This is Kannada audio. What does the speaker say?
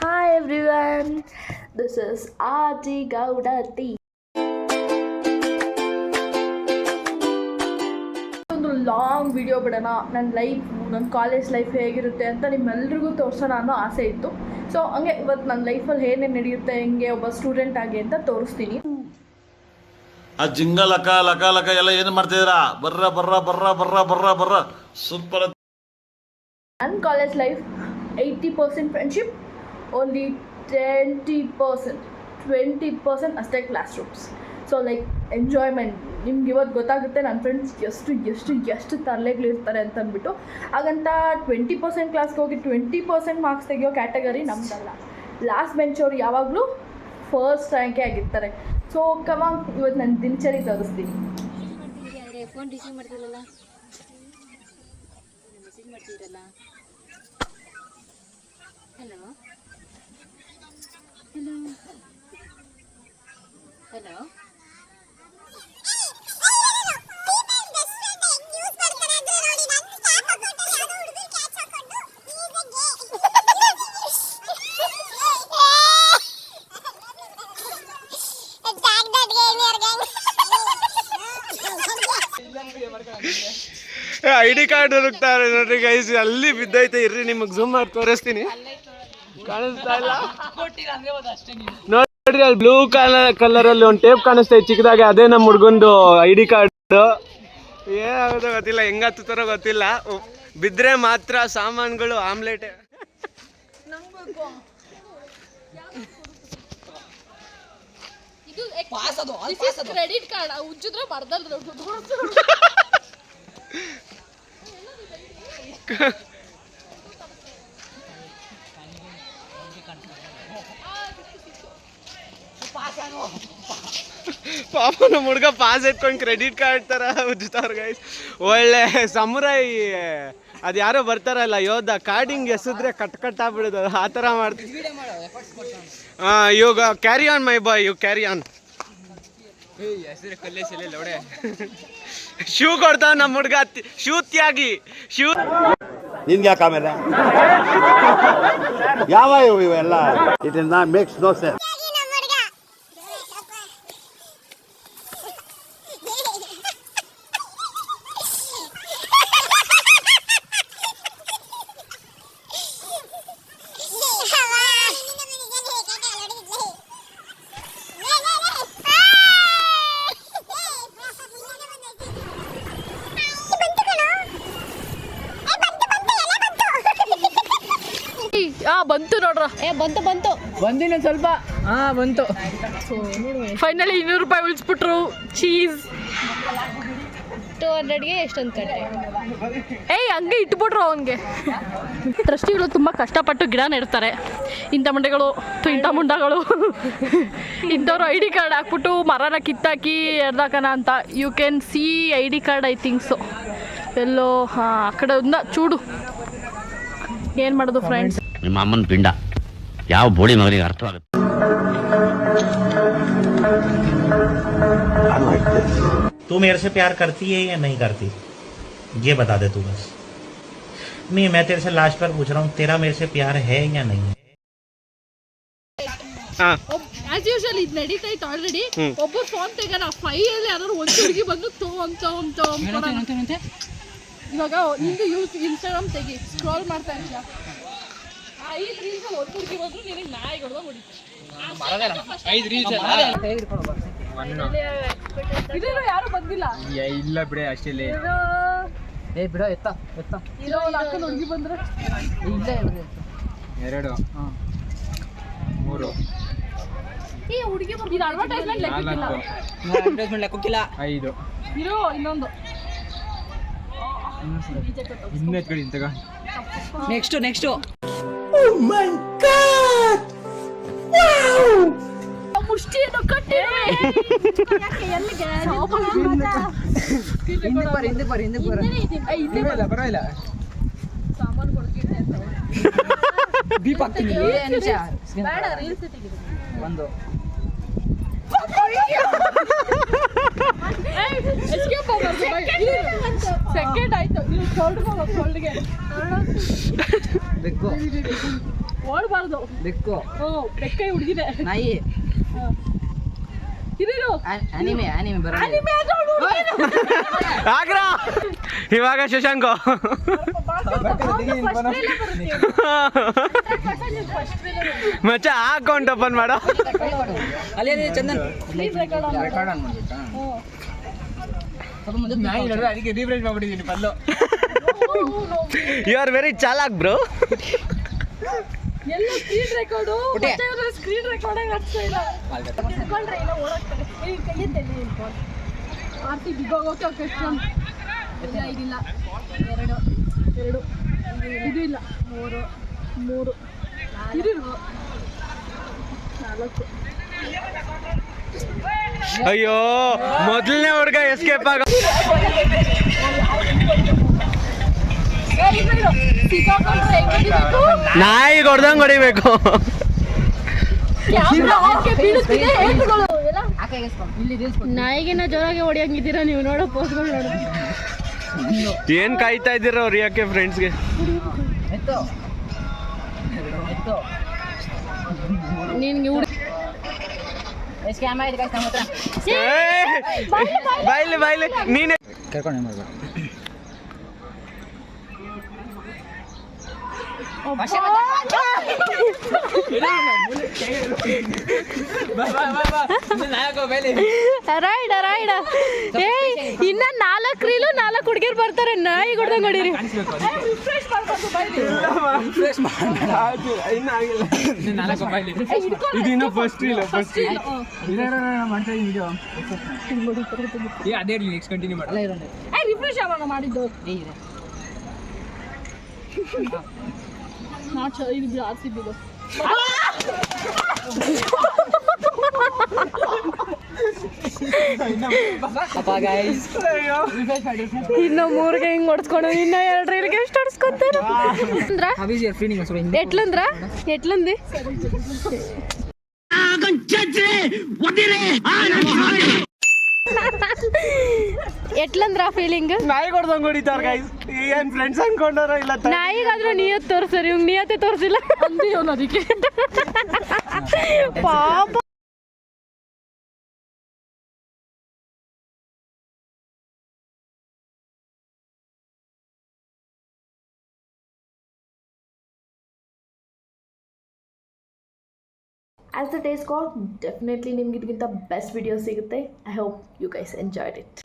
Hi everyone, this is Aji Gowda T ಒಂದು ಲಾಂಗ್ ವಿಡಿಯೋ ಬಿಡೋಣ. ನನ್ನ ಲೈಫ್ ನನ್ನ ಕಾಲೇಜ್ ಲೈಫ್ ಹೇಗಿರುತ್ತೆ ಅಂತ ನಿಮ್ಮೆಲ್ರಿಗೂ ತೋರಿಸೋಣ ಅನ್ನೋ ಆಸೆ ಇತ್ತು. ಸೊ ಹಂಗೆ ಇವತ್ತು ನನ್ನ ಲೈಫಲ್ಲಿ ಏನೇನು ನಡೆಯುತ್ತೆ ಹೆಂಗೆ ಒಬ್ಬ ಸ್ಟೂಡೆಂಟ್ ಆಗಿ ಅಂತ ತೋರಿಸ್ತೀನಿ. ಆ ಜಿಂಗ ಲಕ ಲಕ ಲಕ ಎಲ್ಲ ಏನು ಮಾಡ್ತಿದ್ದೀರಾ? ಬರ್ರ ಬರ್ರ ಬರ್ರ ಬರ್ರ ಬರ್ರ ಬರ್ರ. ಸೂಪರ್ ನನ್ನ college life eighty percent friendship only twenty percent twenty percent ಅಷ್ಟೇ class rooms so like enjoyment ನಿಮ್ಗೆ ಇವತ್ತು ಗೊತ್ತಾಗುತ್ತೆ ನನ್ನ ಫ್ರೆಂಡ್ಸ್ ಎಷ್ಟು ಎಷ್ಟು ಎಷ್ಟು ತರಲೆಗಳಿರ್ತಾರೆ ಅಂತ ಅಂದ್ಬಿಟ್ಟು ಹಾಗಂತ ಟ್ವೆಂಟಿ ಪರ್ಸೆಂಟ್ ಕ್ಲಾಸ್ಗೆ ಹೋಗಿ ಟ್ವೆಂಟಿ ಪರ್ಸೆಂಟ್ ಮಾರ್ಕ್ಸ್ ತೆಗಿಯೋ ಕ್ಯಾಟಗರಿ ನಮ್ದಲ್ಲ. ಲಾಸ್ಟ್ ಬೆಂಚವ್ರು ಯಾವಾಗಲೂ ಫಸ್ಟ್ ರ್ಯಾಂಕೇ ಆಗಿರ್ತಾರೆ. ಸೊ ಕಮ ಇವತ್ತು ನನ್ನ ದಿನಚರಿ ತೋರಿಸ್ತೀನಿ. ಫೋನ್ ರಿಸೀವ್ ಮಾಡ್ತಿರಲ್ಲ? ಮೆಸೇಜ್ ಐ ಡಿ ಕಾರ್ಡ್ ಹುಡುಕ್ತಾರೆ ನೋಡ್ರಿ ಗೈಸ್ ಅಲ್ಲಿ ಬಿದ್ದೈತೆ. ಇರ್ರಿ ನಿಮಗೆ ಝೂಮ್ ಮಾಡಿ ತೋರಿಸ್ತೀನಿ. ಕಾಣಿಸ್ತಾ ಇಲ್ಲ? ನೋಡ್ರಿ ಅಲ್ಲಿ ಬ್ಲೂ ಕಲರ್ ಕಲರ್ ಅಲ್ಲಿ ಒಂದು ಟೇಪ್ ಕಾಣಿಸ್ತೈತೆ ಚಿಕ್ಕದಾಗಿ ಅದೇ ನಮ್ಮ ಹುಡುಗಂದು ಐ ಡಿ ಕಾರ್ಡ್. ಏನಾಗುತ್ತೋ ಗೊತ್ತಿಲ್ಲ. ಹೆಂಗ ಹತ್ತುತ್ತಾರೋ ಗೊತ್ತಿಲ್ಲ. ಬಿದ್ರೆ ಮಾತ್ರ ಸಾಮಾನುಗಳು ಆಮ್ಲೆಟ್ ಕ್ರೆಡಿಟ್ ಕಾರ್ಡ್ ಉಜ್ಜಿದ್ರೆ ಬರ್ದಲ್ ಪಾಪ ನಮ್ಮ ಹುಡುಗ ಪಾಸ್ ಎತ್ಕೊಂಡು ಕ್ರೆಡಿಟ್ ಕಾರ್ಡ್ ತರ ಉಜ್ತಾರ ಗೈಸ್ ಒಳ್ಳೆ ಸಮುರಾಯಿ ಅದು ಯಾರೋ ಬರ್ತಾರಲ್ಲ, ಯೋಧ ಕಾರ್ಡಿಂಗ್ ಎಸಿದ್ರೆ ಕಟ್ ಕಟ್ ಆಗ್ಬಿಡುದು ಆ ಥರ ಮಾಡ್ತೀವಿ ಹಾಂ ಇವಾಗ carry on my boy you carry on shoe ಕೊಡ್ತಾವ ನಮ್ಮ ಹುಡುಗ ಶೂ ತ್ಯಾಗಿ, ಶೂ. ನಿನ್ಗೆ ಯಾಕೆ ಆಮೇಲೆ? ಯಾವ ಇವು ಇವೆಲ್ಲ? ಇದನ್ನ ಮೇಕ್ಸ್ ನೋ ಬಂತು ನೋಡ್ರ. ಏ ಬಂತು ಬಂತು. ಬಂದಿನ ಸ್ವಲ್ಪ. ಹಾ ಬಂತು. ಫೈನಲಿ ಇನ್ನೂರು ರೂಪಾಯಿ ಉಳಿಸ್ಬಿಟ್ರು. ಚೀಸ್ ಟೂ ಹಂಡ್ರೆಡ್ಗೆ ಎಷ್ಟೊಂದು ಕಟ್ಟೆ. ಏಯ್ ಹಂಗೆ ಇಟ್ಬಿಟ್ರು ಅವನಿಗೆ. ಟ್ರಸ್ಟಿಗಳು ತುಂಬ ಕಷ್ಟಪಟ್ಟು ಗಿಡ ನೆಡ್ತಾರೆ. ಇಂಥ ಮುಂಡೆಗಳು ತು ಇಂಥ ಮುಂಡಗಳು. ಇಂಥವ್ರು ಐ ಡಿ ಕಾರ್ಡ್ ಹಾಕ್ಬಿಟ್ಟು ಮರನ ಕಿತ್ತಾಕಿ ಎರ್ದಾಕನ ಅಂತ. You can see I D card I think so ಎಲ್ಲೋ ಹಾಂ ಆ ಕಡೆ ಒಂದು ಚೂಡು. ಏನು ಮಾಡೋದು ಫ್ರೆಂಡ್ಸ್ ನಿಮ್ಮ ಅಮ್ಮನ ಪಿಂಡ ಯಾವ ಬೋಳಿ ಮಗನಿಗೆ ಅರ್ಥವಾಗುತ್ತೆ तू मेरे से प्यार करती है या नहीं करती ये बता दे तू बस नहीं मैं तेरे से लास्ट बार पूछ रहा हूँ तेरा मेरे से प्यार है या नहीं है ಹಾಂ ಆಸ್ ಯೂಶಲ್ ಇದು ನಡೀತಾ ಇತ್ತು ಆಲ್ರೆಡಿ ಒಬ್ಬ ಫೋನ್ ತೆಗೋಣ ಫೈ ಅಲ್ಲಿ ಯಾರು ಒಂದು ಹುಡುಗಿ ಬಂದು ತೋ ಅಂತ ಅಂತ ಇವಾಗ ನಿಂದು ಯೂಸ್ ಇನ್ಸ್ಟಾಗ್ರಾಮ್ ತೆಗಿ ಸ್ಕ್ರೋಲ್ ಮಾಡ್ತಾ ಇರ್ತೀಯ ಐದು ರೀಲ್ಸ್ ಒಂದು ಹುಡುಗಿ ಬಂದ್ರು ನಿನಗೆ ನಾಯಿ ಹೊಡೆದ ಹೊಡಿತು. ಯಾರು ಬಂದಿಲ್ಲ? ಇಲ್ಲ ಬಿಡೆ ಅಷ್ಟೇ ಏ ಬಿಡ ಎತ್ತ ಎತ್ತ. ಇರೋ ಅಕ್ಕನ ಹುಡುಗಿ ಬಂದ್ರೆ? ಇಲ್ಲ ಎರಡು. ಮೂರು. ಈ ಹುಡುಗಿ ಇದು ಅಡ್ವರ್ಟೈಸ್ಮೆಂಟ್ ಲೆಕ್ಕಿಲ್ಲ ಅಡ್ವರ್ಟೈಸ್ಮೆಂಟ್ ಲೆಕ್ಕಿಲ್ಲ ಐದು. ಇರೋ ಇನ್ನೊಂದು. ಇಂತಗ next next ಮುಷ್ಟಿಯನ್ನು ಕಟ್ಟಿರುವೆ ಎಲ್ಲಿಗೆ ಹಿಂದೆ ಬರ ಹಿಂದೆ ಬರ ಹಿಂದೆ ಬರ ಪರವಾಗಿಲ್ಲ ಪರವಾಗಿಲ್ಲ ಸಾಮಾನು ಕೊಡ್ತೀನಿ ಅಂತ ದೀಪ ಹಾಕ್ತೀನಿ ನಿಮಿಷ ಬೇಡ ತೆಗಿದು ಒಂದು ಸೆಕೆಂಡ್ ಆಯ್ತು ನೀವು ಬೆಕ್ಕು ಓಡಬಾರ್ದು ಬೆಕ್ಕು ಓ ಬೆಕ್ಕೈ ಹುಡುಗಿದೆ ನಾಯಿ ಇದೇನು ಅನಿಮೆ ಅನಿಮೆ ಬರೋ ಆಗ್ರಾ ಇವಾಗ ಶಶಾಂಕ. ಮಚ್ಚ ಆ ಅಕೌಂಟ್ ಓಪನ್ ಮಾಡೋ ಚಂದನ್. ಯು ಆರ್ ವೆರಿ ಚಾಲಾಕ್ ಬ್ರೋ ಎಲ್ಲ ಸ್ಕ್ರೀನ್ ರೆಕಾರ್ಡು. ಸ್ಕ್ರೀನ್ ರೆಕಾರ್ಡ್ ಆಗ್ತಾ ಇಲ್ಲ. ಆರ್ತಿ ಇಲ್ಲ ಓಡಾಡ್ತಾರೆ ಕೈಯಲ್ಲಿ ಆರ್ತಿ ಬಿಗ್ ಹೋಗೋಕೆ ಎರಡು ಎರಡು. ಇದು ಇಲ್ಲ. ಮೂರು ಮೂರು. ಇದು ನಾಲ್ಕು. ಅಯ್ಯೋ ಮೊದಲನೇ ಹುಡುಗ ಎಸ್ಕೇಪ್ ಆಗ ನಾಯಿ ಹೊಡ್ದಂಗ್ ಹೊಡಿಬೇಕು. ನಾಯಿಗಿನ ಜೋರಾಗಿ ಹೊಡಿಯಂಗಿದ್ದೀರಾ ನೀವು? ನೋಡೋ ಪೋಸ್ಗಳು ನೋಡು. ಏನ್ ಕಾಯ್ತಾ ಇದ್ದೀರೋ ರಿಯಾಕೆ ಫ್ರೆಂಡ್ಸ್ಗೆ ಎತ್ತು ಎತ್ತು ನಿನ್ಗೆ ಹುಡುಗ ಎಷ್ಟು ಕ್ಯಾಮ ಇದೆ ಕಾಯ್ತಾ ನಮ್ಮ ಹತ್ರ ಬಾಯ್ಲಿ ಬಾಯ್ಲಿ, ನೀನೆ ಕರ್ಕೊಂಡು ಮಾಡ್ಬೇಕು ರೈಡ ರೈಡ ಏ ಇನ್ನ ನಾಲ್ಕು ರೀಲು ನಾಲ್ಕು ಹುಡುಗಿರು ಬರ್ತಾರೆ. ನಾಯಿ ಕೊಡ್ದಂಗ್ ಹೊಡೀರಿ. ನಾಲ್ಕು ಮೊಬೈಲ್ ಇದಿನ್ನ ಫಸ್ಟ್ ಇಲ್ಲ ಫಸ್ಟ್ ಮಾಡ್ತಾ ಇದ್ದೀನಿ ವಿಡಿಯೋ ಏ ಅದೇ ಇರಲಿ ನೆಕ್ಸ್ಟ್ ಕಂಟಿನ್ಯೂ ಮಾಡಿ ಏ ರಿಫ್ರೆಶ್ ಆಗೋಣ ಮಾಡಿದ್ದು ನಾ ಚ ಇದು ಅಪ್ಪ ಗೈಸ್ ಇನ್ನ ಮೂರ್ಗೆ ಹಿಂಗ್ ಹೊಡ್ಸ್ಕೊಂಡು ಇನ್ನ ಎರಡು ರೀಲ್ಗೆ ಎಷ್ಟು ಹೊಡ್ಸ್ಕೊತಾರ? ಎಟ್ಲಂದ್ರ? ಎಟ್ಲಂದಿ? ಎಟ್ಲಂದ್ರ ಫೀಲಿಂಗ್ ನಾಯಿ ಹೊಡ್ದಂಗ್ ಹೊಡಿತಾರ ಗೈಸ್ ಏನ್ ಫ್ರೆಂಡ್ಸ್ ಅನ್ಕೊಂಡಾರ ಇಲ್ಲ ನಾಯಿಗಾದ್ರೂ ನಿಯತ್ ತೋರ್ಸರಿ ಇವ್ ನಿಯತ್ತೆ ತೋರ್ಸಿಲ್ಲ. ಅಂದಿ ಅವನು ಅದಕ್ಕೆ ಪಾಪ as the days call definitely ನಿಮ್ಗೆ ಇದಕ್ಕಿಂತ ಬೆಸ್ಟ್ ವಿಡಿಯೋ ಸಿಗುತ್ತೆ I hope you guys enjoyed it